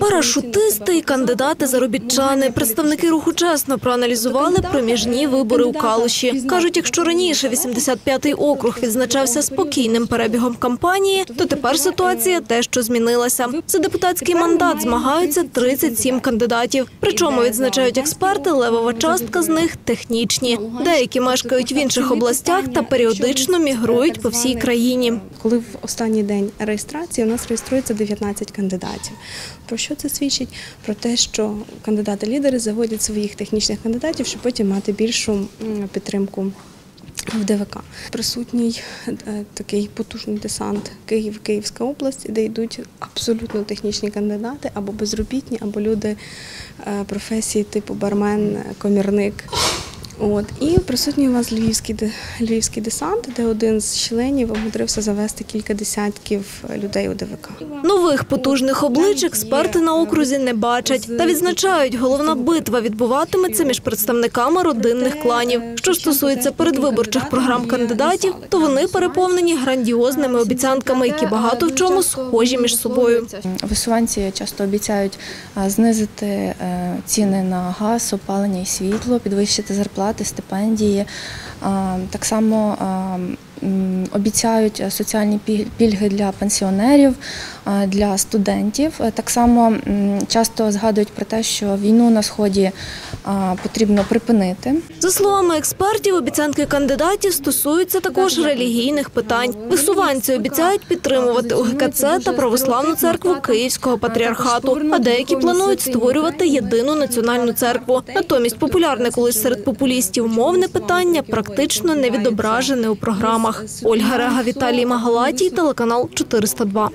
Парашутисти і кандидати-заробітчани. Представники руху чесно проаналізували проміжні вибори у Калуші. Кажуть, якщо раніше 85-й округ відзначався спокійним перебігом кампанії, то тепер ситуація те, що змінилася. За депутатський мандат змагаються 37 кандидатів. Причому відзначають експерти, левова частка з них технічні. Деякі мешкають в інших областях та періодично мігрують по всій країні. Коли в останній день реєстрації у нас реєструється 19 кандидатів. Про що це свідчить? Про те, що кандидати-лідери заводять своїх технічних кандидатів, щоб потім мати більшу підтримку. В ДВК присутній е, такий потужний десант Київ, Київська область, де йдуть абсолютно технічні кандидати або безробітні, або люди е, професії типу бармен, комірник. От і присутній у вас львівський де- львівський десант, де один з членів умудрився завести кілька десятків людей у ДВК. Нових потужних облич експерти на окрузі не бачать та відзначають, головна битва відбуватиметься між представниками родинних кланів. Що стосується передвиборчих програм кандидатів, то вони переповнені грандіозними обіцянками, які багато в чому схожі між собою. Висуванці часто обіцяють знизити е, ціни на газ, опалення і світло, підвищити зарплати, стипендії. Так само а, м, обіцяють соціальні пі- пільги для пенсіонерів, для студентів. Е, Так само часто згадують про те, що війну на сході потрібно припинити. За словами експертів, обіцянки кандидатів стосуються також релігійних питань. Висуванці обіцяють підтримувати УГКЦ та православну церкву Київського патріархату, а деякі планують створювати єдину національну церкву. Натомість популярне колись серед популістів мовне питання практично не відображене у програмах. Ольга Рега, Віталій Магалатій, телеканал 402.